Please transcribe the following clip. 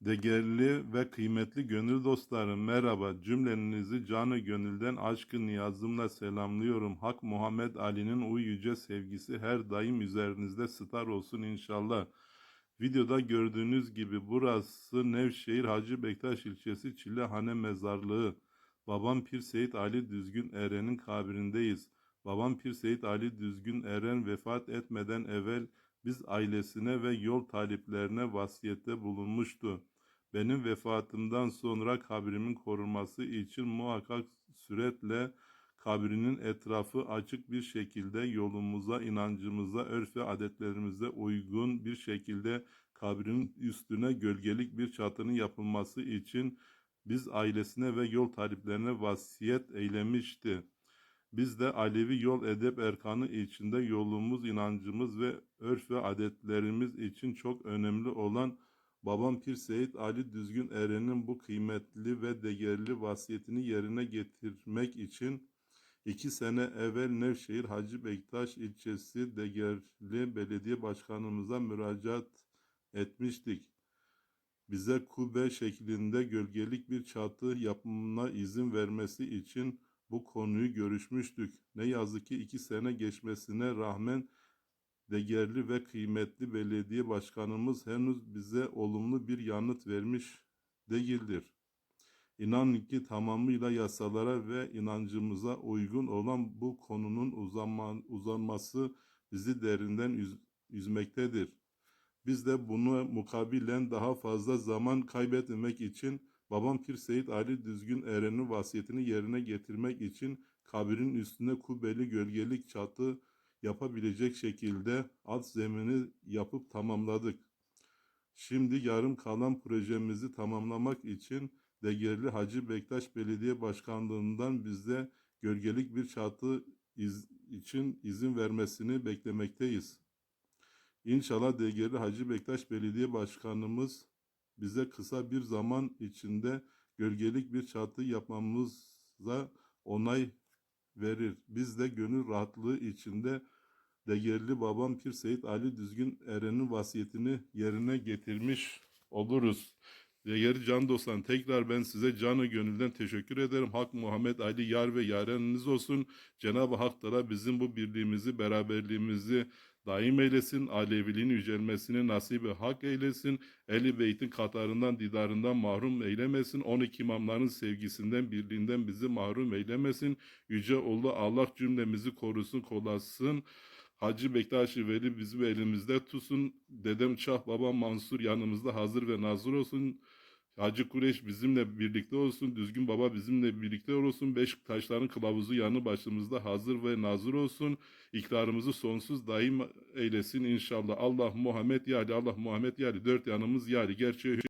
Değerli ve kıymetli gönül dostlarım merhaba. Cümlenizi canı gönülden aşkı niyazımla selamlıyorum. Hak Muhammed Ali'nin o yüce sevgisi her daim üzerinizde star olsun inşallah. Videoda gördüğünüz gibi burası Nevşehir Hacı Bektaş ilçesi Çilehane Mezarlığı. Babam Pir Seyit Ali Düzgün Eren'in kabrindeyiz. Babam Pir Seyit Ali Düzgün Eren vefat etmeden evvel biz ailesine ve yol taliplerine vasiyette bulunmuştu. Benim vefatımdan sonra kabrimin korunması için muhakkak süretle kabrinin etrafı açık bir şekilde yolumuza, inancımıza, örf ve adetlerimize uygun bir şekilde kabrin üstüne gölgelik bir çatının yapılması için biz ailesine ve yol taliplerine vasiyet eylemişti. Biz de Alevi yol edep erkanı içinde yolumuz, inancımız ve örf ve adetlerimiz için çok önemli olan babam Pir Seyit Ali Düzgün Eren'in bu kıymetli ve değerli vasiyetini yerine getirmek için iki sene evvel Nevşehir Hacı Bektaş ilçesi değerli belediye başkanımıza müracaat etmiştik. Bize kubbe şeklinde gölgelik bir çatı yapımına izin vermesi için bu konuyu görüşmüştük. Ne yazık ki iki sene geçmesine rağmen değerli ve kıymetli belediye başkanımız henüz bize olumlu bir yanıt vermiş değildir. İnanın ki tamamıyla yasalara ve inancımıza uygun olan bu konunun uzanma, uzanması bizi derinden üz, üzmektedir. Biz de bunu mukabilen daha fazla zaman kaybetmemek için babam Pir Seyit Ali Düzgün Eren'in vasiyetini yerine getirmek için kabrin üstüne kubbeli gölgelik çatı yapabilecek şekilde alt zemini yapıp tamamladık. Şimdi yarım kalan projemizi tamamlamak için değerli Hacı Bektaş Belediye Başkanlığı'ndan bize gölgelik bir çatı iz, için izin vermesini beklemekteyiz. İnşallah değerli Hacı Bektaş Belediye Başkanımız bize kısa bir zaman içinde gölgelik bir çatı yapmamıza onay verir. Biz de gönül rahatlığı içinde değerli babam Pir Seyit Ali Düzgün Eren'in vasiyetini yerine getirmiş oluruz. Değerli can dostlarım tekrar ben size canı gönülden teşekkür ederim. Hak Muhammed Ali yar ve yareniniz olsun. Cenab-ı Hak da bizim bu birliğimizi, beraberliğimizi daim eylesin. Aleviliğin yücelmesini nasibi hak eylesin. Eli Beyt'in katarından, didarından mahrum eylemesin. 12 imamların sevgisinden, birliğinden bizi mahrum eylemesin. Yüce oğlu Allah cümlemizi korusun, kolasın. Hacı Bektaş-ı Veli bizim elimizde tutsun. Dedem Çah, babam Mansur yanımızda hazır ve nazır olsun. Hacı Kureş bizimle birlikte olsun. Düzgün Baba bizimle birlikte olsun. Beş taşların kılavuzu yanı başımızda hazır ve nazır olsun. İktidarımızı sonsuz daim eylesin inşallah. Allah Muhammed yali, Allah Muhammed yali. Dört yanımız yali. Gerçeği